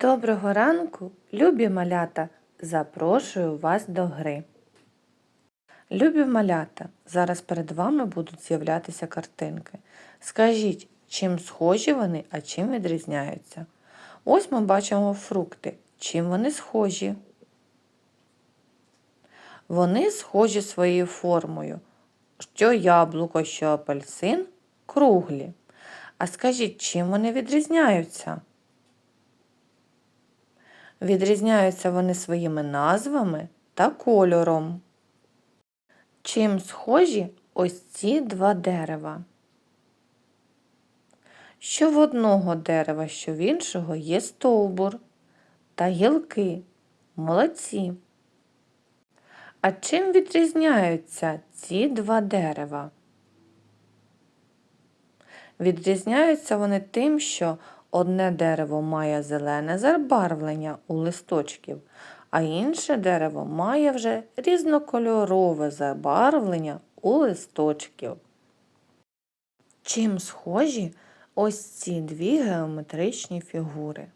Доброго ранку, любі малята! Запрошую вас до гри. Любі малята, зараз перед вами будуть з'являтися картинки. Скажіть, чим схожі вони, а чим відрізняються? Ось ми бачимо фрукти. Чим вони схожі? Вони схожі своєю формою. Що яблуко, що апельсин круглі. А скажіть, чим вони відрізняються? Відрізняються вони своїми назвами та кольором. Чим схожі ось ці два дерева? Що в одного дерева, що в іншого є стовбур та гілки. Молодці. А чим відрізняються ці два дерева? Відрізняються вони тим, що одне дерево має зелене забарвлення у листочків, а інше дерево має вже різнокольорове забарвлення у листочків. Чим схожі ось ці дві геометричні фігури?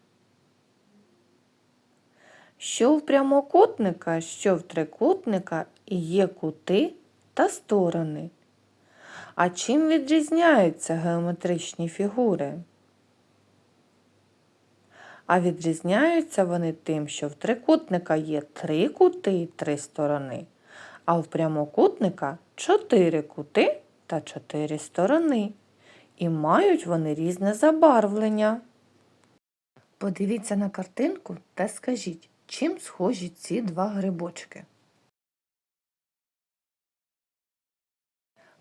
Що в прямокутника, що в трикутника є кути та сторони. А чим відрізняються геометричні фігури? А відрізняються вони тим, що в трикутника є три кути і три сторони, а в прямокутника чотири кути та чотири сторони. І мають вони різне забарвлення. Подивіться на картинку та скажіть, чим схожі ці два грибочки.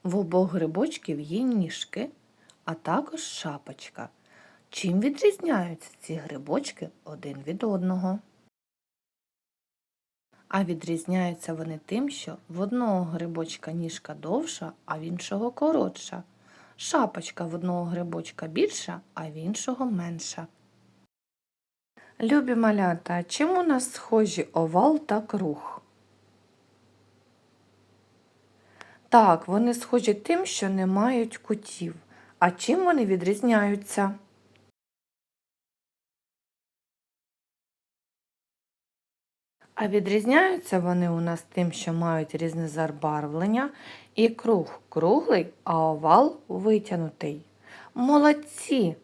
В обох грибочків є ніжки, а також шапочка. Чим відрізняються ці грибочки один від одного? А відрізняються вони тим, що в одного грибочка ніжка довша, а в іншого коротша. Шапочка в одного грибочка більша, а в іншого менша. Любі малята, чим у нас схожі овал та круг? Так, вони схожі тим, що не мають кутів. А чим вони відрізняються? А відрізняються вони у нас тим, що мають різне забарвлення, і круг круглий, а овал витягнутий. Молодці!